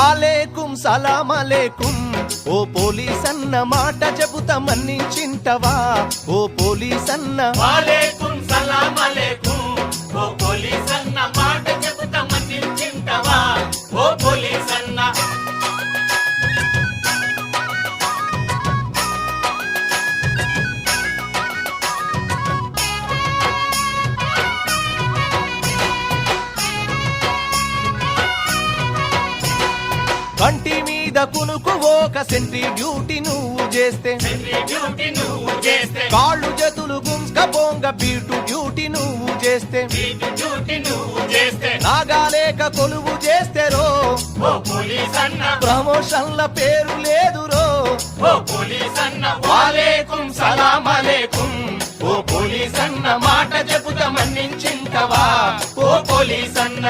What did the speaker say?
ఆలేకుం సలాం అలేకుం ఓ police అన్న మాట చెబుతా మన్నించింటవా ఓ పోలీస్ అన్న వాలేకుం సలాం అలేకుం ఓ పోలీస్ అన్న మాట చెబుతా మన్నించింటవా ఓ పోలీస్ అన్న కంటి మీద కునుకు ఒక సెంట్రీ డ్యూటీ నువ్వు చేస్తే. కాళ్ళు చేతులు గుంస్క బోంగ బీటు డ్యూటీ నువ్వు చేస్తే. నాగాలేక కొలువు చేస్తే రో ప్రమోషన్ల పేరు పోలీస్ అన్న. వాలేకుం సలాం అలేకుం ఓ మాట చెబుతా మన్నించింటవా? ఓ పోలీస్ అన్న.